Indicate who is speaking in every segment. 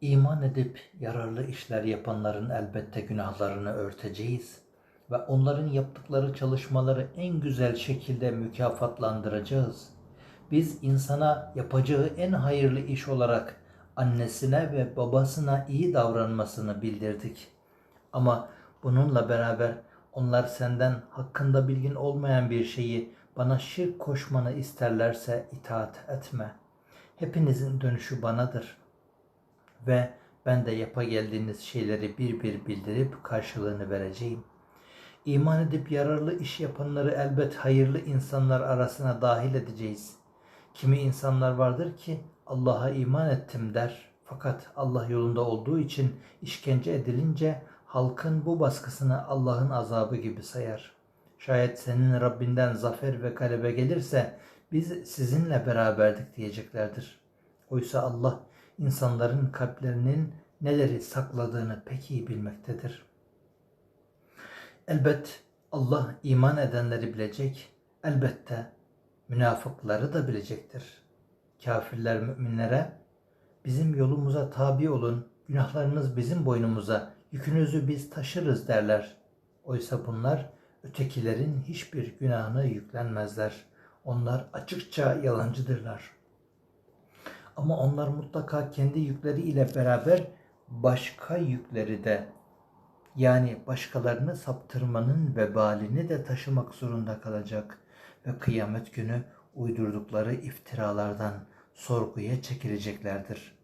Speaker 1: İman edip yararlı işler yapanların elbette günahlarını örteceğiz ve onların yaptıkları çalışmaları en güzel şekilde mükafatlandıracağız. Biz insana yapacağı en hayırlı iş olarak annesine ve babasına iyi davranmasını bildirdik. Ama bununla beraber onlar senden hakkında bilgin olmayan bir şeyi bana şirk koşmanı isterlerse itaat etme. Hepinizin dönüşü banadır ve ben de yapa geldiğiniz şeyleri bir bir bildirip karşılığını vereceğim. İman edip yararlı iş yapanları elbet hayırlı insanlar arasına dahil edeceğiz. Kimi insanlar vardır ki Allah'a iman ettim der. Fakat Allah yolunda olduğu için işkence edilince halkın bu baskısını Allah'ın azabı gibi sayar. Şayet senin Rabbinden zafer ve galebe gelirse biz sizinle beraberdik diyeceklerdir. Oysa Allah insanların kalplerinin neleri sakladığını pek iyi bilmektedir. Elbet Allah iman edenleri bilecek, elbette münafıkları da bilecektir. Kafirler müminlere bizim yolumuza tabi olun, günahlarınız bizim boynumuza, yükünüzü biz taşırız derler. Oysa bunlar ötekilerin hiçbir günahını yüklenmezler. Onlar açıkça yalancıdırlar. Ama onlar mutlaka kendi yükleri ile beraber başka yükleri de yani başkalarını saptırmanın vebalini de taşımak zorunda kalacak ve kıyamet günü uydurdukları iftiralardan sorguya çekileceklerdir.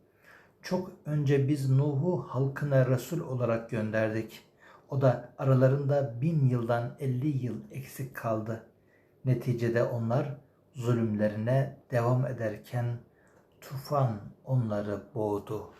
Speaker 1: Çok önce biz Nuh'u halkına Resul olarak gönderdik. O da aralarında bin yıldan elli yıl eksik kaldı. Neticede onlar zulümlerine devam ederken tufan onları boğdu.